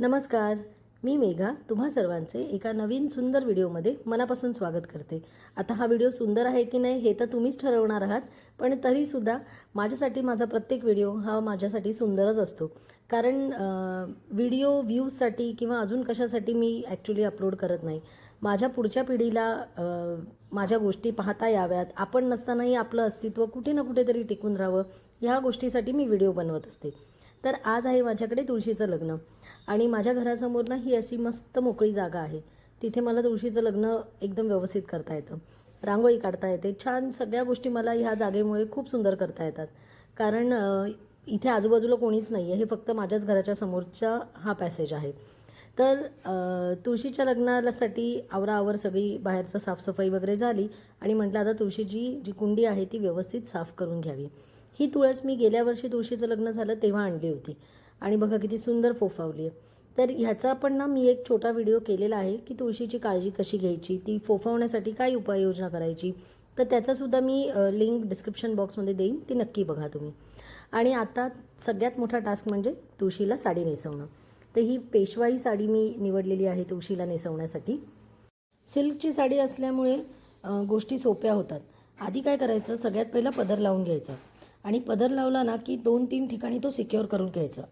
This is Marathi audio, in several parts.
नमस्कार मी मेघा तुम्हा सर्वांचे एका नवीन सुंदर व्हिडिओमध्ये मनापासून स्वागत करते. आता हा व्हिडिओ सुंदर आहे की नाही हे तर तुम्हीच ठरवणार आहात पण तरीसुद्धा माझ्यासाठी माझा प्रत्येक व्हिडिओ हा माझ्यासाठी सुंदरच असतो. कारण व्हिडिओ व्ह्यूजसाठी किंवा अजून कशासाठी मी ॲक्च्युली अपलोड करत नाही. माझ्या पुढच्या पिढीला माझ्या गोष्टी पाहता याव्यात. आपण नसतानाही आपलं अस्तित्व कुठे ना कुठेतरी टिकून राहावं ह्या गोष्टीसाठी मी व्हिडिओ बनवत असते. तर आज आहे माझ्याकडे तुळशीचं लग्न. आणि माझ्या घरासमोर ना ही अशी मस्त मोकळी जागा आहे. तिथे मला तुळशीचं लग्न एकदम व्यवस्थित करता येतं. रांगोळी काढता येते. छान सगळ्या गोष्टी मला ह्या जागेमुळे खूप सुंदर करता येतात. कारण इथे आजूबाजूला कोणीच नाही आहे हे फक्त माझ्याच घराच्या समोरचा हा पॅसेज आहे. तर तुळशीच्या लग्नासाठी आवराआवर सगळी बाहेरचं साफसफाई वगैरे झाली आणि म्हटलं आता तुळशीची जी कुंडी आहे ती व्यवस्थित साफ करून घ्यावी. ही तुळस मी गेल्या वर्षी तुळशीचं लग्न झालं तेव्हा आणली होती. आणि बघा किती सुंदर फोफावली आहे. तर ह्याचा पण ना मी एक छोटा व्हिडिओ केलेला आहे की तुळशीची काळजी कशी घ्यायची ती फोफावण्यासाठी काय उपाययोजना करायची तर त्याचासुद्धा मी लिंक डिस्क्रिप्शन बॉक्समध्ये देईन ती नक्की बघा तुम्ही. आणि आता सगळ्यात मोठा टास्क म्हणजे तुळशीला साडी नेसवणं. तर ही पेशवाई साडी मी निवडलेली आहे तुळशीला नेसवण्यासाठी. सिल्कची साडी असल्यामुळे गोष्टी सोप्या होतात. आधी काय करायचं सगळ्यात पहिला पदर लावून घ्यायचा. आणि पदर लावला ना की दोन तीन ठिकाणी तो सिक्युअर करून घ्यायचा.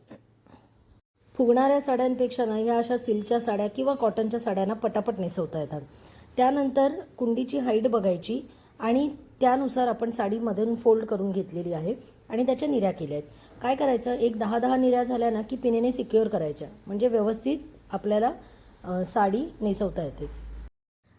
फुगणाऱ्या साड्यांपेक्षा ना ह्या अशा सिल्कच्या साड्या किंवा कॉटनच्या साड्यांना पटापट नेसवता येतात. त्यानंतर कुंडीची हाईट बघायची आणि त्यानुसार आपण साडीमधून फोल्ड करून घेतलेली आहे आणि त्याच्या निऱ्या केल्या आहेत. काय करायचं? एक दहा दहा निऱ्या झाल्या ना की पिनेने सिक्युअर करायच्या. म्हणजे व्यवस्थित आपल्याला साडी नेसवता येते.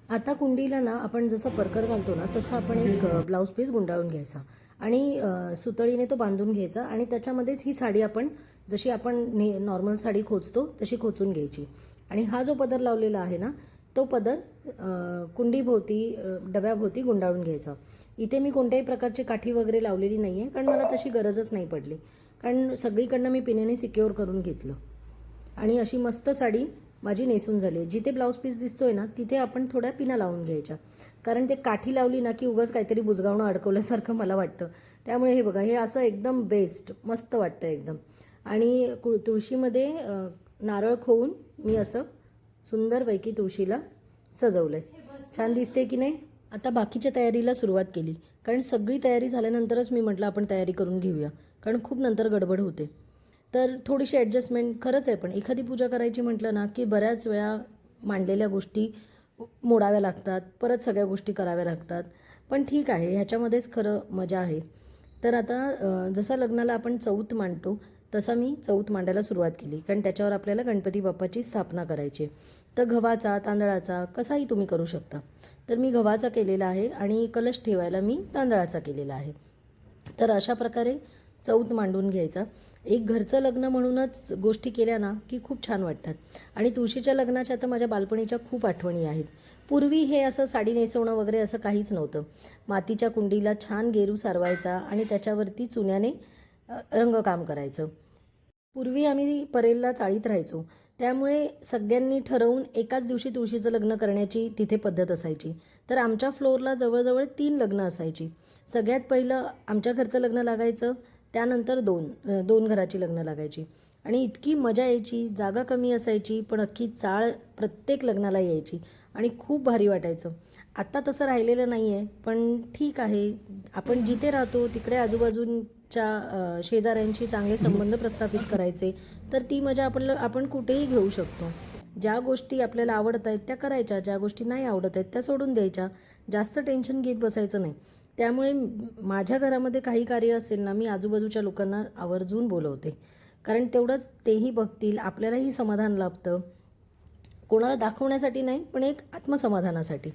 आता कुंडीला ना आपण जसं परकर घालतो ना तसं आपण एक ब्लाऊज पीस गुंडाळून घ्यायचा. आणि सुतळीने तो बांधून घ्यायचा आणि त्याच्यामध्येच ही साडी आपण जशी आपण ने नॉर्मल साडी खोचतो तशी खोचून घ्यायची. आणि हा जो पदर लावलेला आहे ना तो पदर कुंडीभोवती डब्याभोवती गुंडाळून घ्यायचा. इथे मी कोणत्याही प्रकारची काठी वगैरे लावलेली नाही आहे कारण मला तशी गरजच नाही पडली. कारण सगळीकडनं मी पिण्याने सिक्युअर करून घेतलं. आणि अशी मस्त साडी माझी नेसून झाली आहे. जिथे ब्लाऊज पीस दिसतोय ना तिथे आपण थोड्या पिना लावून घ्यायच्या. कारण ते काठी लावली ना की उगाच काहीतरी बुजगावणं अडकवल्यासारखं मला वाटतं. त्यामुळे हे बघा हे असं एकदम बेस्ट मस्त वाटतं एकदम. आणि कु तुळशीमध्ये नारळ खोवून मी असं सुंदरपैकी तुळशीला सजवलं आहे छान दिसते की नाही? आता बाकीच्या तयारीला सुरुवात केली. कारण सगळी तयारी झाल्यानंतरच मी म्हटलं आपण तयारी करून घेऊया. कारण खूप नंतर गडबड होते. तर थोडीशी ॲडजस्टमेंट खरंच आहे पण एखादी पूजा करायची म्हटलं ना की बऱ्याच वेळा मांडलेल्या गोष्टी मोडाव्या लागतात परत सगळ्या गोष्टी कराव्या लागतात. पण ठीक आहे ह्याच्यामध्येच खरं मजा आहे. तर आता जसा लग्नाला आपण चौथ मांडतो तसा मी चौथ मांडायला सुरुवात केली कारण त्याच्यावर आपल्याला गणपती बाप्पाची स्थापना करायची आहे. तर गव्हाचा तांदळाचा कसाही तुम्ही करू शकता. तर मी गव्हाचा केलेला आहे आणि कलश ठेवायला मी तांदळाचा केलेला आहे. तर अशा प्रकारे चौथ मांडून घ्यायचा. एक घरचं लग्न म्हणूनच गोष्टी केल्या ना की खूप छान वाटतात. आणि तुळशीच्या लग्नाच्या तर माझ्या बालपणीच्या खूप आठवणी आहेत. पूर्वी हे असं साडी नेसवणं वगैरे असं काहीच नव्हतं. मातीच्या कुंडीला छान गेरू सारवायचा आणि त्याच्यावरती चुन्याने रंगकाम करायचं. पूर्वी आम्ही परेलला चाळीत राहायचो. त्यामुळे सगळ्यांनी ठरवून एकाच दिवशी तुळशीचं लग्न करण्याची तिथे पद्धत असायची. तर आमच्या फ्लोअरला जवळजवळ तीन लग्न असायची. सगळ्यात पहिलं आमच्या घरचं लग्न लागायचं त्यानंतर दोन दोन घराची लग्न लागायची. आणि इतकी मजा यायची जागा कमी असायची पण अख्खी चाळ प्रत्येक लग्नाला यायची आणि खूप भारी वाटायचं. आत्ता तसं राहिलेलं नाही आहे पण ठीक आहे. आपण जिथे राहतो तिकडे आजूबाजून च्या शेजाऱ्यांशी चांगले संबंध प्रस्थापित करायचे तर ती मजा आपण आपण कुठेही घेऊ शकतो. ज्या गोष्टी आपल्याला आवडत आहेत त्या करायच्या. ज्या गोष्टी नाही आवडत आहेत त्या सोडून द्यायच्या. जास्त टेन्शन घेत बसायचं नाही. त्यामुळे माझ्या घरामध्ये काही कार्य असेल ना मी आजूबाजूच्या लोकांना आवर्जून बोलवते. कारण तेवढंच तेही बघतील आपल्यालाही समाधान लाभतं. कोणाला दाखवण्यासाठी नाही पण एक आत्मसमाधानासाठी.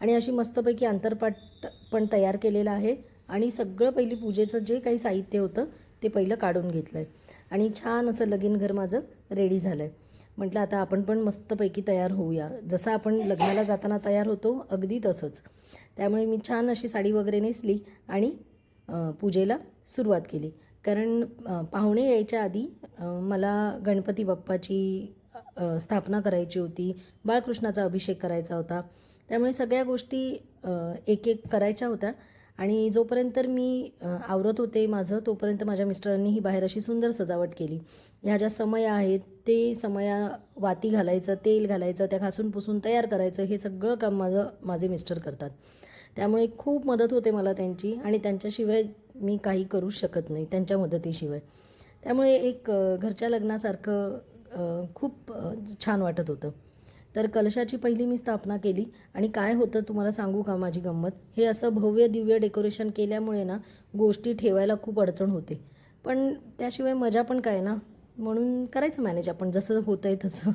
आणि अशी मस्तपैकी आंतरपाठ पण तयार केलेलं आहे. आणि सगळं पहिली पूजेचं जे काही साहित्य होतं ते पहिलं काढून घेतलं आहे आणि छान असं लगीन घर माझं रेडी झालं आहे म्हटलं आता आपण पण मस्तपैकी तयार होऊया. जसं आपण लग्नाला जाताना तयार होतो अगदी तसंच. त्यामुळे मी छान अशी साडी वगैरे नेसली आणि पूजेला सुरुवात केली. कारण पाहुणे यायच्या आधी मला गणपती बाप्पाची स्थापना करायची होती. बाळकृष्णाचा अभिषेक करायचा होता. त्यामुळे सगळ्या गोष्टी एक एक करायच्या होत्या. आणि जोपर्यंत मी आवरत होते माझं तोपर्यंत माझ्या मिस्टरांनी ही बाहेर अशी सुंदर सजावट केली. ह्या ज्या समया आहेत ते समया वाती घालायचं तेल घालायचं त्या घासून पुसून तयार करायचं हे सगळं काम माझं माझे मिस्टर करतात. त्यामुळे खूप मदत होते मला त्यांची आणि त्यांच्याशिवाय मी काही करू शकत नाही त्यांच्या मदतीशिवाय. त्यामुळे एक घरच्या लग्नासारखं खूप छान वाटत होतं. तर कलशाची पहिली मी स्थापना केली. आणि काय होतं तुम्हाला सांगू का माझी गंमत? हे असं भव्य दिव्य डेकोरेशन केल्यामुळे ना गोष्टी ठेवायला खूप अडचण होते. पण त्याशिवाय मजा पण काय ना? म्हणून करायचं मॅनेज आपण जसं होतं आहे तसं.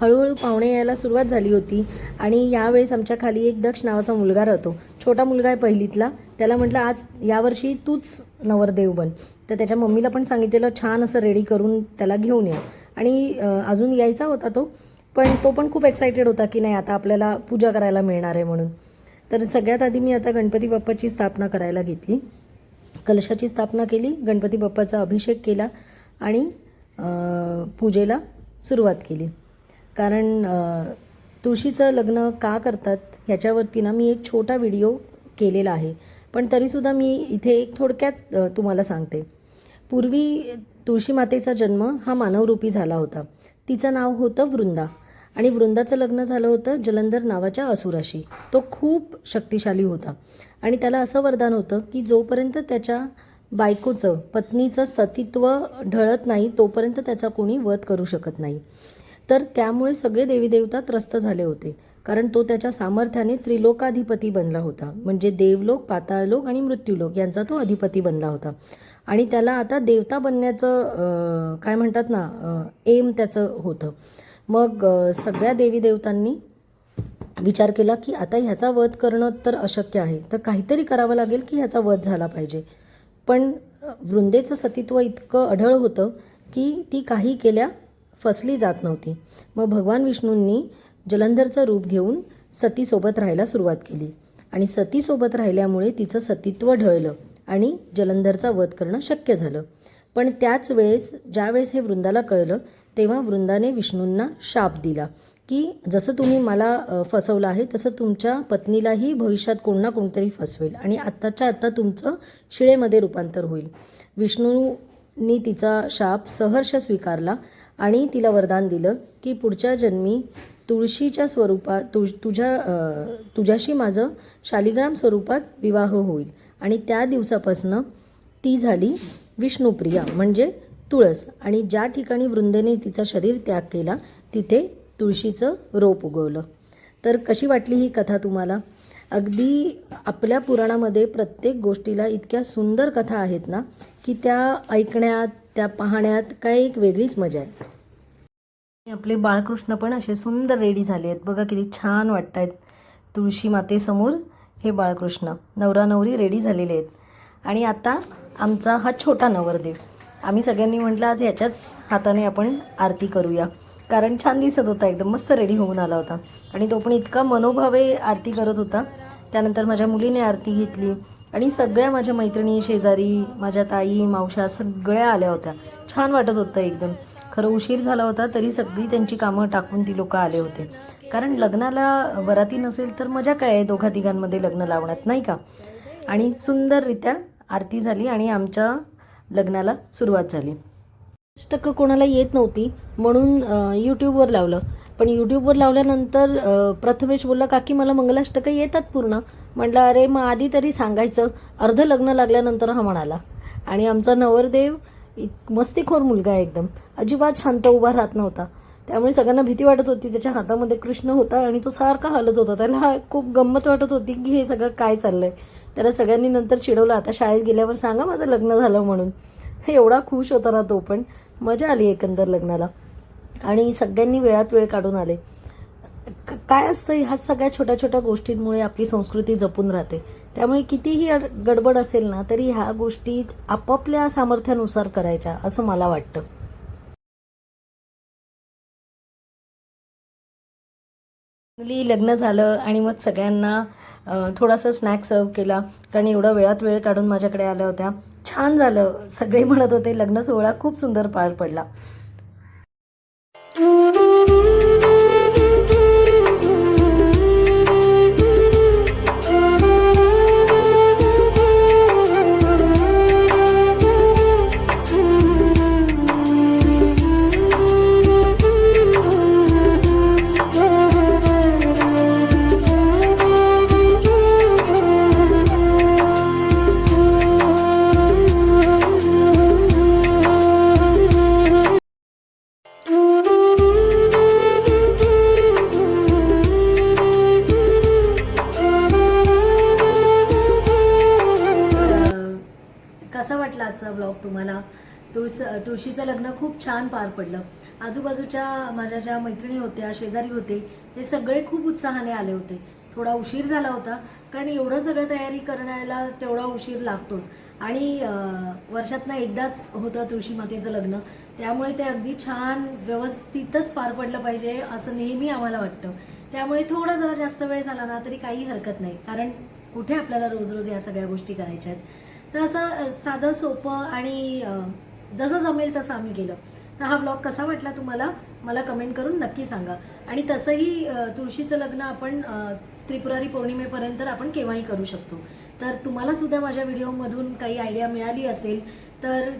हळूहळू पाहुणे यायला सुरुवात झाली होती आणि यावेळेस आमच्या खाली एक दक्ष नावाचा मुलगा राहतो. छोटा मुलगा आहे पहिलीतला. त्याला म्हटलं आज यावर्षी तूच नवरदेव बन. तर त्याच्या मम्मीला पण सांगितलेलं छान असं रेडी करून त्याला घेऊन या. आणि अजून यायचा होता तो पण तो पण खूप एक्सायटेड होता की नाही आता आपल्याला पूजा करायला मिळणार आहे म्हणून. तर सगळ्यात आधी मी आता गणपती बाप्पाची स्थापना करायला घेतली. कलशाची स्थापना केली गणपती बाप्पाचा अभिषेक केला आणि पूजेला सुरुवात केली. कारण तुळशीचं लग्न का करतात ह्याच्यावरती ना मी एक छोटा व्हिडिओ केलेला आहे. पण तरीसुद्धा मी इथे एक थोडक्यात तुम्हाला सांगते. पूर्वी तुळशी मातेचा जन्म हा मानवरूपी झाला होता. तिचं नाव होतं वृंदा आणि वृंदाचं लग्न झालं होतं जलंधर नावाच्या असुराशी. तो खूप शक्तिशाली होता आणि त्याला असं वरदान होतं की जोपर्यंत त्याच्या बायकोचं पत्नीचं सतीत्व ढळत नाही तोपर्यंत त्याचा कोणी वध करू शकत नाही. तर त्यामुळे सगळे देवी देवता त्रस्त झाले होते. कारण तो त्याच्या सामर्थ्याने त्रिलोकाधिपती बनला होता. म्हणजे देवलोक पाताळलोक आणि मृत्यूलोक यांचा तो अधिपती बनला होता. आणि त्याला आता देवता बनण्याचं काय म्हणतात ना एम त्याचं होतं. मग सगळ्या देवी देवतांनी विचार केला की आता ह्याचा वध करणं तर अशक्य आहे. तर काहीतरी करावं लागेल की ह्याचा वध झाला पाहिजे. पण वृंदेचं सतीत्व इतकं अढळ होतं की ती काही केल्या फसली जात नव्हती. मग भगवान विष्णूंनी जलंधरचं रूप घेऊन सतीसोबत राहायला सुरुवात केली. आणि सतीसोबत राहिल्यामुळे तिचं सतीत्व ढळलं. आणि जलंधरचा वध करणं शक्य झालं. पण त्याच वेळेस ज्यावेळेस हे वृंदाला कळलं तेव्हा वृंदाने विष्णूंना शाप दिला की जसं तुम्ही मला फसवलं आहे तसं तुमच्या पत्नीलाही भविष्यात कोण ना कोणतरी फसवेल आणि आत्ताच्या आत्ता तुमचं शिळेमध्ये रूपांतर होईल. विष्णूंनी तिचा शाप सहर्ष स्वीकारला आणि तिला वरदान दिलं की पुढच्या जन्मी तुळशीच्या स्वरूपात तुझ तुझ्या तुझ्याशी माझं शालिग्राम स्वरूपात विवाह होईल. आणि त्या दिवसापासनं ती झाली विष्णुप्रिया म्हणजे तुळस. आणि ज्या ठिकाणी वृंदेने तिचा शरीर त्याग केला तिथे तुळशीचं रोप उगवलं. तर कशी वाटली ही कथा तुम्हाला? अगदी आपल्या पुराणामध्ये प्रत्येक गोष्टीला इतक्या सुंदर कथा आहेत ना की त्या ऐकण्यात त्या पाहण्यात काय एक वेगळीच मजा आहे. आपले बाळकृष्ण पण असे सुंदर रेडी झाले आहेत. बघा किती छान वाटत आहेत तुळशी मातेसमोर. हे बाळकृष्ण. नवरा नवरी रेडी झालेले आहेत. आणि आता आमचा हा छोटा नवरदेव. आम्ही सगळ्यांनी म्हटलं आज ह्याच्याच हाताने आपण आरती करूया. कारण छान दिसत होता एकदम मस्त रेडी होऊन आला होता. आणि तो पण इतका मनोभावे आरती करत होता. त्यानंतर माझ्या मुलीने आरती घेतली. आणि सगळ्या माझ्या मैत्रिणी शेजारी माझ्या ताई मावशा सगळ्या आल्या होत्या. छान वाटत होतं एकदम. खरं उशीर झाला होता तरी सगळी त्यांची कामं टाकून ती लोकं आले होते. कारण लग्नाला वराती नसेल तर मजा काय आहे दोघा तिघांमध्ये लग्न लावण्यात नाही का? आणि सुंदररित्या आरती झाली आणि आमच्या लग्नाला सुरुवात झाली. अष्टक कोणाला येत नव्हती म्हणून यूट्यूबवर लावलं. पण यूट्यूबवर लावल्यानंतर प्रथमेश बोलला काकी मला मंगलाष्टकं येतात पूर्ण. म्हटलं अरे मग आधी तरी सांगायचं. अर्ध लग्न लागल्यानंतर हा म्हणाला. आणि आमचा नवरदेव इत मस्तीखोर मुलगा आहे एकदम. अजिबात शांत उभा राहत नव्हता. त्यामुळे सगळ्यांना भीती वाटत होती. त्याच्या हातामध्ये कृष्ण होता आणि तो सारखा हलत होता. त्याला खूप गंमत वाटत होती की हे सगळं काय चाललंय. त्याला सगळ्यांनी नंतर चिडवलं. आता शाळेत गेल्यावर सांगा माझं लग्न झालं म्हणून. एवढा खुश होता ना तो पण. मजा आली एकंदर लग्नाला. आणि सगळ्यांनी वेळात वेळ काढून आले. काय असतं? ह्या सगळ्या छोट्या छोट्या गोष्टींमुळे आपली संस्कृती जपून राहते. त्यामुळे कितीही अड- गडबड असेल ना तरी ह्या गोष्टी आपापल्या सामर्थ्यानुसार करायच्या असं मला वाटतं. मुली लग्न झालं आणि मग सगळ्यांना थोडासा स्नॅक सर्व केला. कारण एवढा वेळात वेळ काढून माझ्याकडे आल्या होत्या. छान झालं. सगळे म्हणत होते लग्न सोहळा खूप सुंदर पार पडला. तुळशीचं लग्न खूप छान पार पडलं. आजूबाजूच्या माझ्या ज्या मैत्रिणी होत्या शेजारी होते ते सगळे खूप उत्साहाने आले होते. थोडा उशीर झाला होता कारण एवढं सगळं तयारी करण्याला तेवढा उशीर लागतोच. आणि वर्षातनं एकदाच होतं तुळशी मातेचं लग्न. त्यामुळे ते अगदी छान व्यवस्थितच पार पडलं पाहिजे असं नेहमी आम्हाला वाटतं. त्यामुळे थोडा जरा जास्त वेळ झाला ना तरी काही हरकत नाही. कारण कुठे आपल्याला रोज रोज या सगळ्या गोष्टी करायच्या आहेत? तर असं साधं सोपं आणि जसं जमेल तसं आम्ही गेलं. तर हा ब्लॉग कसा वाटला तुम्हाला? मला कमेंट करून नक्की सांगा. आणि तसंही तुळशीचं लग्न आपण त्रिपुरारी पौर्णिमेपर्यंत आपण केव्हाही करू शकतो. तर तुम्हाला सुद्धा माझ्या व्हिडिओमधून काही आयडिया मिळाली असेल तर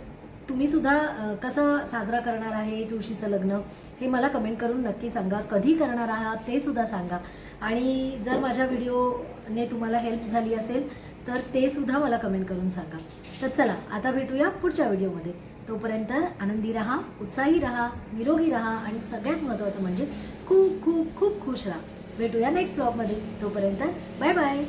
तुम्ही सुद्धा कसं साजरा करणार आहे तुळशीचं लग्न? हे मला कमेंट करून नक्की सांगा. कधी करणार आहात ते सुद्धा सांगा. आणि जर माझ्या व्हिडिओने तुम्हाला हेल्प झाली असेल तर ते सुद्धा मला कमेंट करून सांगा. तर चला आता भेटूया पुढच्या व्हिडिओमध्ये. तोपर्यंत आनंदी राहा उत्साही राहा निरोगी राहा आणि सगळ्यात महत्त्वाचं म्हणजे खूप खूप खूप खुश राहा. भेटूया नेक्स्ट ब्लॉगमध्ये तोपर्यंत बाय बाय